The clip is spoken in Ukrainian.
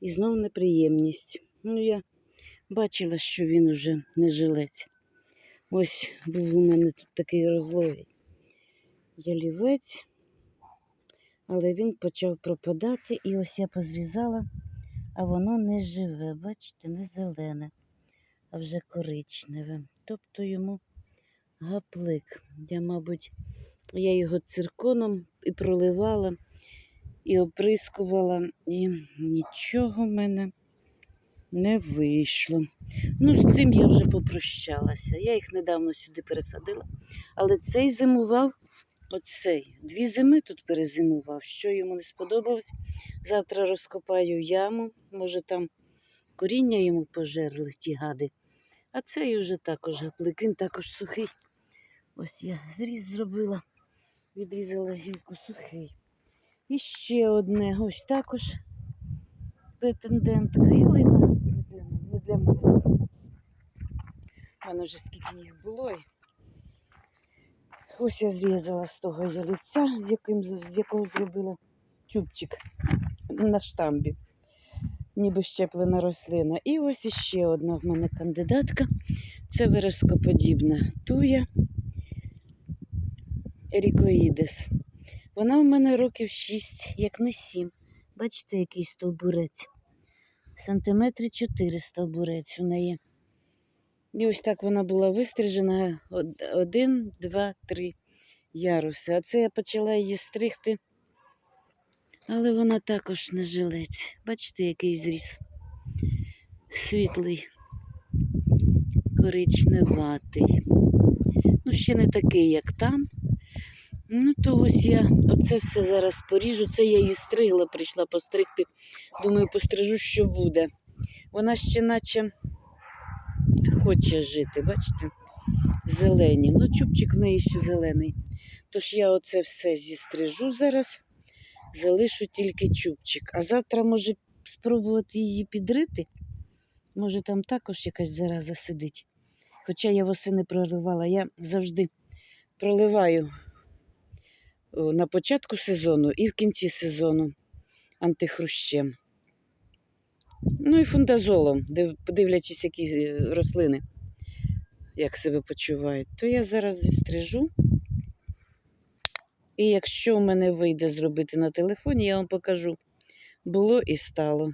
І знов неприємність. Ну, я бачила, що він уже не жилець. Ось був у мене тут такий розлогий ялівець, але він почав пропадати, і ось я позрізала, а воно не живе, бачите, не зелене, а вже коричневе. Тобто йому гаплик. Я, мабуть, я його цирконом і проливала, і оприскувала, і нічого в мене не вийшло. Ну, з цим я вже попрощалася. Я їх недавно сюди пересадила. Але цей зимував, оцей, дві зими тут перезимував. Що йому не сподобалось. Завтра розкопаю яму, може там коріння йому пожерли ті гади. А цей уже також гаплик, він також сухий. Ось я зріз зробила, відрізала гілку сухий. І ще одне, ось також претендентка. Ялина не для, не для мене. У мене вже скільки їх було. Ось я зрізала з того ялівця, з, яким, з якого зробила чубчик на штамбі. Ніби щеплена рослина. І ось іще одна в мене кандидатка. Це верескоподібна туя Ерікоїдес. Вона в мене років 6, як не 7. Бачите, який стовбурець. Сантиметри 4 стовбурець у неї. І ось так вона була вистрижена один, два, три яруси. А це я почала її стригти. Але вона також не жилець. Бачите, який зріс. Світлий, коричневатий. Ну, ще не такий, як там. Ну, то ось я оце все зараз поріжу. Це я її стригла, прийшла постригти. Думаю, пострижу, що буде. Вона ще наче хоче жити, бачите? Зелені. Ну, чубчик в неї ще зелений. Тож я оце все зістрижу зараз, залишу тільки чубчик. А завтра, може, спробувати її підрити. Може, там також якась зараза сидить. Хоча я восени проливала, я завжди проливаю на початку сезону і в кінці сезону антихрущем. Ну і фундазолом, див- подивлячись, які е, рослини, як себе почувають, то я зараз зістрижу. І якщо в мене вийде зробити на телефоні, я вам покажу. Було і стало.